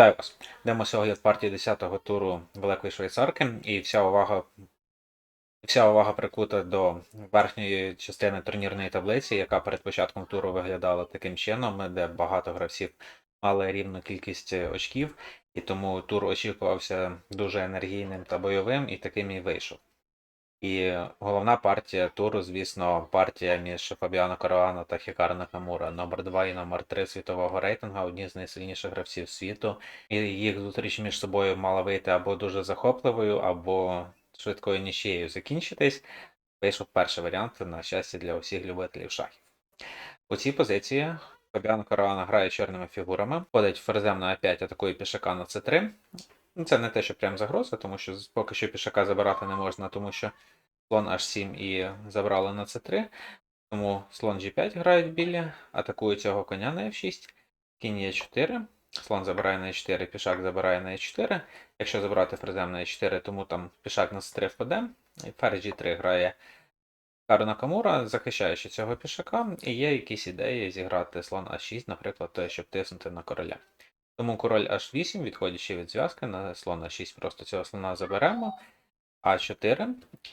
Вітаю вас! Демо сьогодні партії 10-го туру Великої Швейцарки, і вся увага, вся увага прикута до верхньої частини турнірної таблиці, яка перед початком туру виглядала таким чином, де багато гравців мали рівну кількість очків, і тому тур очікувався дуже енергійним та бойовим, і таким і вийшов. І головна партія туру, звісно, партія між Фабіано Каруано та Хікаро Накамура, номер 2 і номер 3 світового рейтингу, одні з найсильніших гравців світу. І їх зустріч між собою мала вийти або дуже захопливою, або швидкою нічією закінчитись. Вийшов перший варіант, на щастя, для усіх любителів шахів. У цій позиції Фабіано Каруано грає чорними фігурами, ходить ферзем на А5, атакує пішака на С3. Ну, Це не те, що прям загроза, тому що поки що пішака забирати не можна, тому що слон H7 і забрали на c3. Тому слон G5 грають білі, атакують цього коня на F6, кінь Е4, слон забирає на E4, пішак забирає на E4. Якщо забрати ферзем на E4, тому там пішак на c3 впаде. І ферзь G3 грає Кару Накамура, захищаючи цього пішака, і є якісь ідеї зіграти слон А6, наприклад, щоб тиснути на короля. Тому король H8, відходячи від зв'язки, на слон А6 просто цього слона заберемо. А4.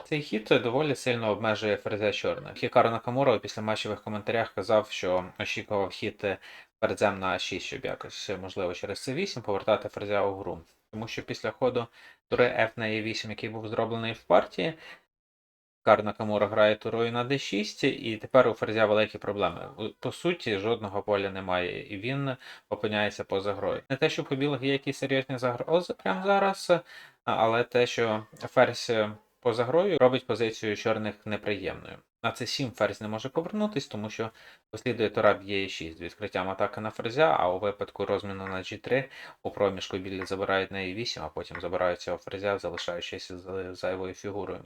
Цей хід доволі сильно обмежує ферзя чорних. Хікаро Накамура після матчевих коментарях казав, що очікував хід ферзем на А6, щоб якось, можливо, через С8 повертати ферзя у гру. Тому що після ходу тури F на E8, який був зроблений в партії, Хікаро Накамура грає турою на D6, і тепер у ферзя великі проблеми. По суті, жодного поля немає, і він опиняється поза грою. Не те, що по білих є якісь серйозні загрози прямо зараз, але те, що ферзь поза грою робить позицію чорних неприємною. На це 7 ферзь не може повернутись, тому що послідує тура б'є 6 з відкриттям атаки на ферзя, а у випадку розміну на G3 у проміжку білі забирають на E8, а потім забирають цього ферзя, залишаючись зайвою фігурою.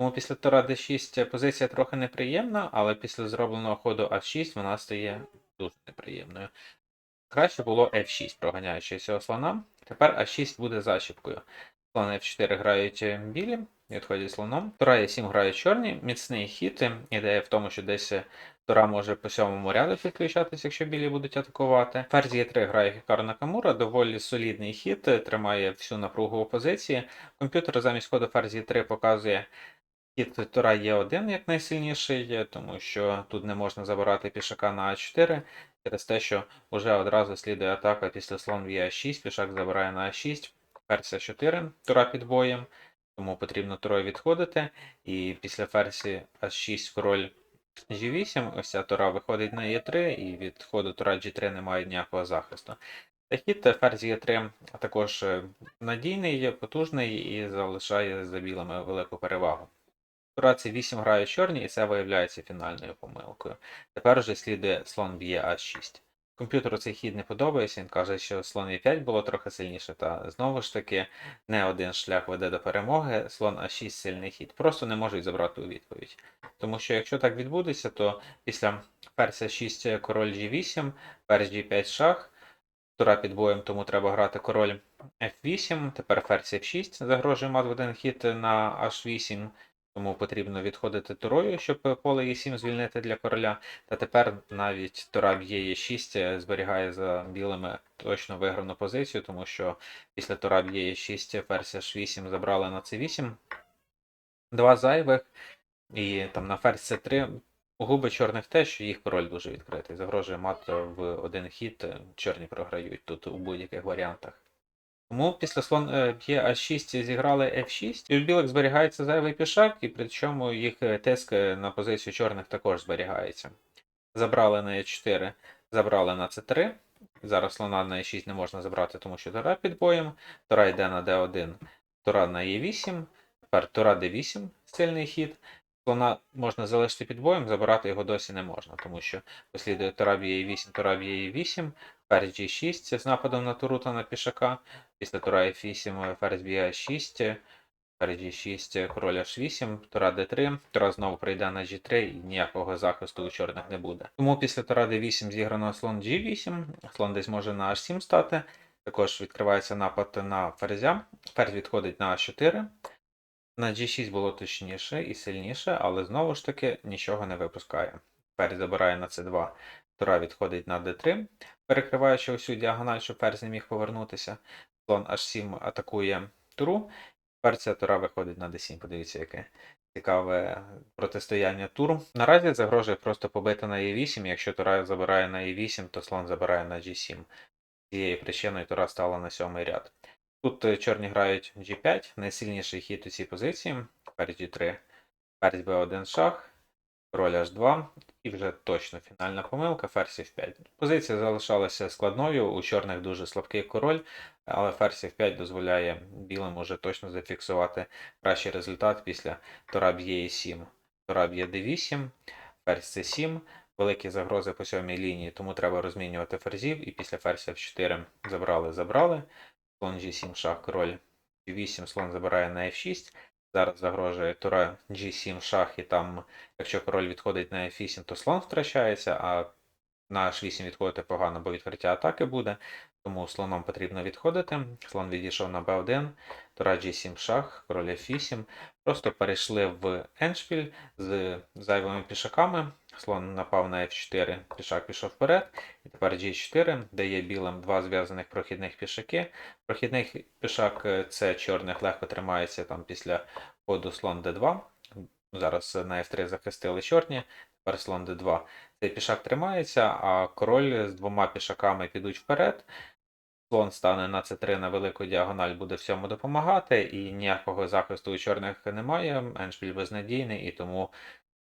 Тому після тура D6 позиція трохи неприємна, але після зробленого ходу F6 вона стає дуже неприємною. Краще було F6, проганяючи цього слона. Тепер А6 буде зачіпкою. Слон F4 грають білі, відходять слоном. Тура Е7 грають чорні, міцний хід. Ідея в тому, що десь Тура може по сьомому ряду підключатися, якщо білі будуть атакувати. Ферзь Е3 грає Хікаро Накамура, доволі солідний хід, тримає всю напругу опозиції. Комп'ютер замість ходу ферзь Е3 показує Хід Тура Е1 як найсильніший, тому що тут не можна забирати пішака на А4 через те, що вже одразу слідує атака після слон в Е6, пішак забирає на А6, ферзь А4, тура під боєм, тому потрібно турою відходити. І після ферзі А6 король G8, ось ця тура виходить на Е3, і від ходу тура G3 немає ніякого захисту. Та хід ферзь Е3 також е, надійний, потужний і залишає за білими велику перевагу. C 8 грає чорні, і це виявляється фінальною помилкою. Тепер вже слідує слон б'є А6. Комп'ютеру цей хід не подобається, він каже, що слон Е5 було трохи сильніше, та знову ж таки не один шлях веде до перемоги, слон А6 сильний хід. Просто не можуть забрати у відповідь. Тому що якщо так відбудеться, то після ферзь 6 король G8, ферзь G5 шах, тура під боєм, тому треба грати король F8, тепер ферзь F6 загрожує мат в один хід на H8. Тому потрібно відходити турою, щоб поле Е7 звільнити для короля. Та тепер навіть тура б'є Е6 зберігає за білими точно виграну позицію, тому що після тура б'є Е6 ферзь H8 забрали на С8. Два зайвих, і там на ферзь С3 губи чорних те, що їх король дуже відкритий. Загрожує мат в один хід, чорні програють тут у будь-яких варіантах. Тому після слон е, б'є А6 зіграли F6, і у білих зберігається зайвий пішак, і при чому їх е, тиск на позицію чорних також зберігається. Забрали на Е4, забрали на С3. Зараз слона на Е6 не можна забрати, тому що тура під боєм. Тура йде на Д1, тура на Е8, тепер тура Д8, сильний хід. Слона можна залишити під боєм, забирати його досі не можна, тому що послідує тура Е8, тура Е8, ферзь G6 з нападом на Турута на пішака. Після тура F8 ферзь б'є 6, ферзь G6, король H8, тура D3, тура знову прийде на G3 і ніякого захисту у чорних не буде. Тому після тура D8 зіграно слон G8, слон десь може на H7 стати. Також відкривається напад на ферзя. Ферзь відходить на А4. На G6 було точніше і сильніше, але знову ж таки нічого не випускає. Ферзь забирає на C2. тура відходить на d3, перекриваючи усю діагональ, щоб ферзь не міг повернутися. Слон h7 атакує туру. Тепер тура виходить на d7. Подивіться, яке цікаве протистояння туру. Наразі загрожує просто побити на e8. Якщо тура забирає на e8, то слон забирає на g7. Цією причиною тура стала на сьомий ряд. Тут е, чорні грають G5, найсильніший хід у цій позиції. Ферзь G3, ферзь B1 шах, король H2 і вже точно фінальна помилка, ферзь F5. Позиція залишалася складною, у чорних дуже слабкий король, але ферзь F5 дозволяє білим уже точно зафіксувати кращий результат після тура б'є E7. Тура б'є D8, ферзь C7, великі загрози по сьомій лінії, тому треба розмінювати ферзів, і після ферзь F4 забрали, забрали. Слон G7 шах, король G8, слон забирає на F6. Зараз загрожує тура G7 шах, і там, якщо король відходить на F8, то слон втрачається, а на H8 відходити погано, бо відкриття атаки буде. Тому слоном потрібно відходити. Слон відійшов на B1, тура G7 шах, король F8. Просто перейшли в еншпіль з зайвими пішаками. Слон напав на F4, пішак пішов вперед. І тепер G4 дає білим два зв'язаних прохідних пішаки. Прохідний пішак е, це чорних легко тримається там після ходу слон d2. Зараз на F3 захистили чорні, тепер слон d2. Цей пішак тримається, а король з двома пішаками підуть вперед. Слон стане на c3 на велику діагональ, буде всьому допомагати, і ніякого захисту у чорних немає. Еншпіль безнадійний, і тому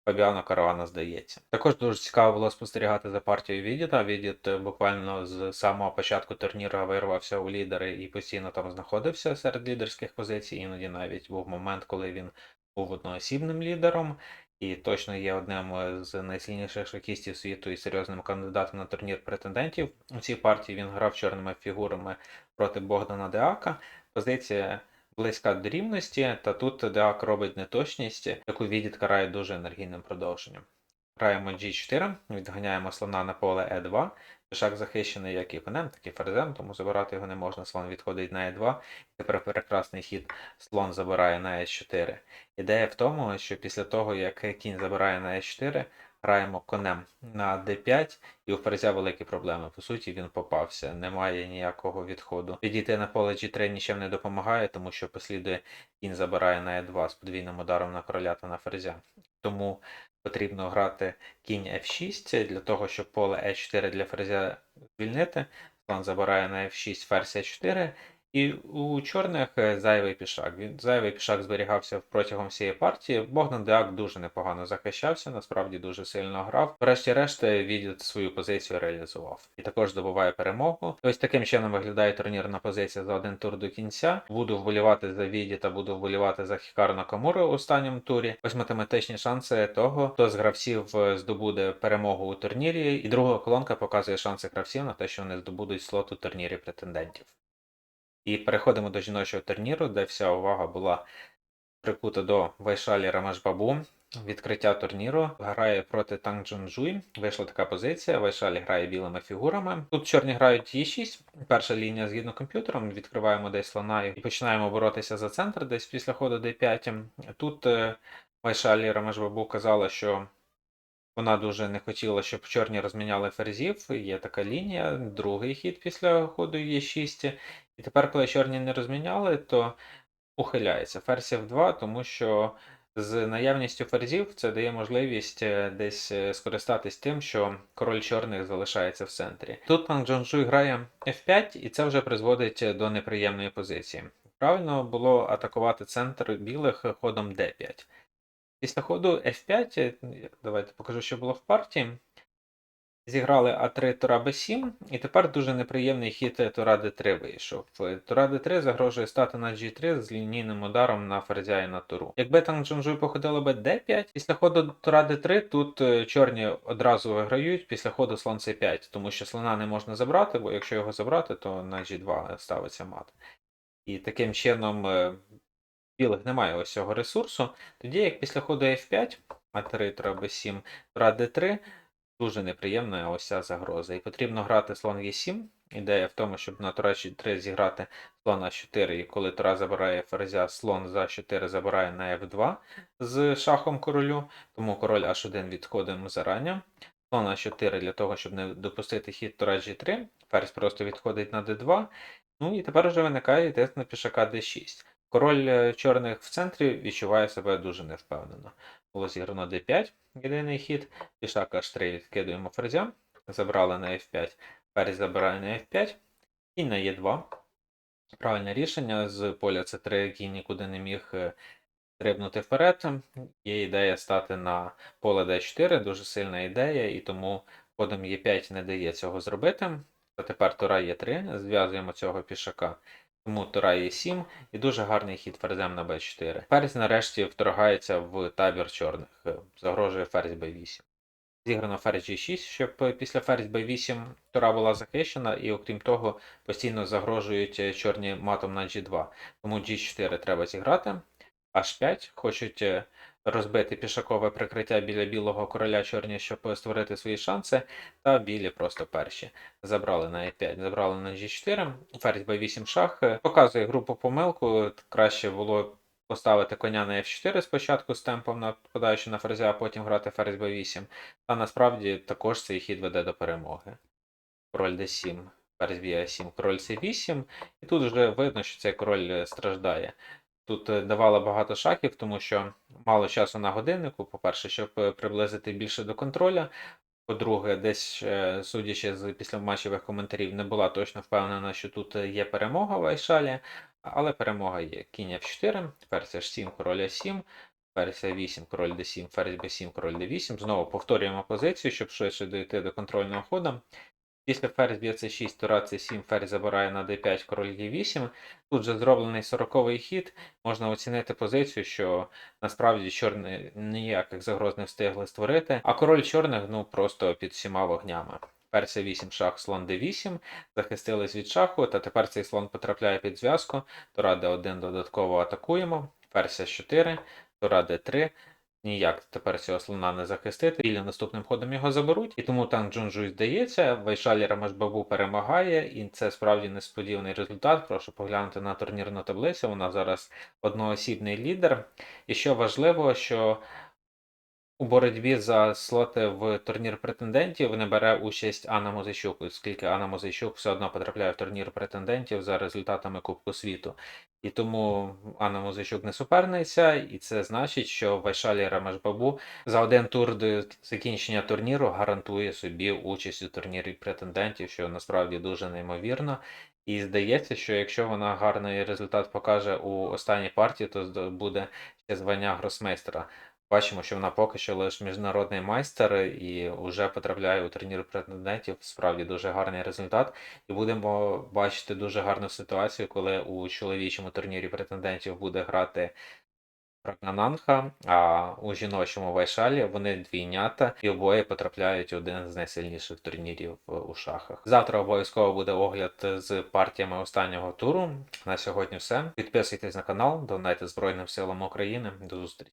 Фабіано Каравана здається. Також дуже цікаво було спостерігати за партією Відіта. Відіт е, буквально з самого початку турніру вирвався у лідери і постійно там знаходився серед лідерських позицій. Іноді навіть був момент, коли він був одноосібним лідером. І точно є одним е, з найсильніших шахістів світу і серйозним кандидатом на турнір претендентів. У цій партії він грав чорними фігурами проти Богдана Деака. Позиція близька до рівності, та тут Деак робить неточність, яку Відіт карає дуже енергійним продовженням. Граємо G4, відганяємо слона на поле E2. Пішак захищений як і конем, так і ферзем, тому забирати його не можна. Слон відходить на E2. Тепер прекрасний хід слон забирає на E4. Ідея в тому, що після того, як кінь забирає на E4, граємо конем на D5, і у ферзя великі проблеми. По суті, він попався, немає ніякого відходу. Підійти на поле G3 нічим не допомагає, тому що послідує кінь забирає на E2 з подвійним ударом на короля та на ферзя. Тому потрібно грати кінь F6 для того, щоб поле E4 для ферзя звільнити. Слон забирає на F6 ферзь E4. І у чорних е, зайвий пішак. Він зайвий пішак зберігався протягом всієї партії. Богдан Деак дуже непогано захищався, насправді дуже сильно грав. Врешті-решт Відіт свою позицію реалізував і також здобуває перемогу. Ось таким чином виглядає турнірна позиція за один тур до кінця. Буду вболівати за Віді та буду вболівати за Хікару Накамуру у останньому турі. Ось математичні шанси того, хто з гравців е, здобуде перемогу у турнірі. І друга колонка показує шанси гравців на те, що вони здобудуть слот у турнірі претендентів. І переходимо до жіночого турніру, де вся увага була прикута до Вайшалі Рамашбабу. Відкриття турніру грає проти Танг Джунджуй. Вийшла така позиція. Вайшалі грає білими фігурами. Тут чорні грають Е6. Перша лінія згідно комп'ютером. Відкриваємо десь слона і починаємо боротися за центр десь після ходу D5. Тут е, Вайшалі Рамашбабу казала, що вона дуже не хотіла, щоб чорні розміняли ферзів. Є така лінія, другий хід після ходу Е6. І тепер, коли чорні не розміняли, то ухиляється ферзь F2, тому що з наявністю ферзів це дає можливість е, десь е, скористатись тим, що король чорних залишається в центрі. Тут пан Джонжуй грає F5, і це вже призводить до неприємної позиції. Правильно було атакувати центр білих ходом D5. Після ходу F5, е, давайте покажу, що було в партії. Зіграли А3 Тура Б7, і тепер дуже неприємний хід Тура Д3 вийшов. Тура Д3 загрожує стати на G3 з лінійним ударом на ферзя і на туру. Якби там Джунжуй походило би D5, після ходу Тура Д3 тут е, чорні одразу виграють після ходу слон С5, тому що слона не можна забрати, бо якщо його забрати, то на G2 ставиться мат. І таким чином е, білих немає ось цього ресурсу. Тоді як після ходу F5, А3 Тура Б7, Тура Д3. Дуже неприємна ось ця загроза. І потрібно грати слон Е7. Ідея в тому, щоб на тура 3 зіграти слон А4, і коли тура забирає ферзя, слон за 4 забирає на F2 з шахом королю, тому король H1 відходимо зарані. слон 4 для того, щоб не допустити хід тура G3. Ферзь просто відходить на D2. Ну і тепер вже виникає тиск на пішака D6. Король е, чорних в центрі відчуває себе дуже невпевнено. Було зіграно D5, єдиний хід, пішак H3 відкидуємо ферзя, забрали на F5, ферзь забирає на F5, кінь на E2. Правильне рішення з поля C3 кінь нікуди не міг е, стрибнути вперед. Є ідея стати на поле D4, дуже сильна ідея, і тому ходом Е5 не дає цього зробити. А тепер тура Е3, зв'язуємо цього пішака. Тому тура Е7 і дуже гарний хід ферзем на Б4. Ферзь нарешті вторгається в табір чорних, е, загрожує ферзь Б8. Зіграно ферзь G6, щоб е, після ферзь B8 тура була захищена, і окрім того, постійно загрожують е, чорні матом на G2. Тому G4 треба зіграти. H5 хочуть розбити пішакове прикриття біля білого короля чорні, щоб е, створити свої шанси, та білі просто перші. Забрали на E5, забрали на G4, ферзь B8 шах. е, Показує групу помилку. Краще було поставити коня на F4 спочатку з темпом нападаючи на ферзя, а потім грати ферзь B8. Та насправді також цей хід веде до перемоги. Король D7, ферзь B7, король C8. І тут вже видно, що цей король е, страждає. Тут е, давало багато шахів, тому що мало часу на годиннику, по-перше, щоб е, приблизити більше до контроля. По-друге, десь, е, судячи з післяматчевих коментарів, не була точно впевнена, що тут є перемога в Айшалі, але перемога є. Кінь F4, ферзь H7, король А7, ферзь А8, король D7, ферзь B7, король D8. Знову повторюємо позицію, щоб швидше дійти до контрольного ходу. Після ферзь б'є c6, тура c7, ферзь забирає на d5, король e8. Тут же зроблений 40-й хід. Можна оцінити позицію, що насправді чорні ніяких загроз не встигли створити, а король чорних ну просто під всіма вогнями. Ферзь 8 шах, слон d8, захистились від шаху, та тепер цей слон потрапляє під зв'язку. Тура d1 додатково атакуємо. Ферзь 4, тура d3. Ніяк тепер цього слона не захистити. Білі наступним ходом його заберуть, і тому танк Джунжуй здається. Вайшалі Рамашбабу перемагає, і це справді несподіваний результат. Прошу поглянути на турнірну таблицю. Вона зараз одноосібний лідер. І що важливо, що у боротьбі за слоти в турнір претендентів не бере участь Анна Музичук, оскільки Анна Музичук все одно потрапляє в турнір претендентів за результатами Кубку світу. І тому Анна Музичук не суперниця, і це значить, що Вайшалі Рамашбабу за один тур до закінчення турніру гарантує собі участь у турнірі претендентів, що насправді дуже неймовірно. І здається, що якщо вона гарний результат покаже у останній партії, то буде ще звання гросмейстера. Бачимо, що вона поки що лише міжнародний майстер і вже потрапляє у турнір претендентів. Справді дуже гарний результат. І будемо бачити дуже гарну ситуацію, коли у чоловічому турнірі претендентів буде грати Рагнананха, а у жіночому Вайшалі вони двійнята і обоє потрапляють у один з найсильніших турнірів у шахах. Завтра обов'язково буде огляд з партіями останнього туру. На сьогодні все. Підписуйтесь на канал, донайте Збройним силам України. До зустрічі.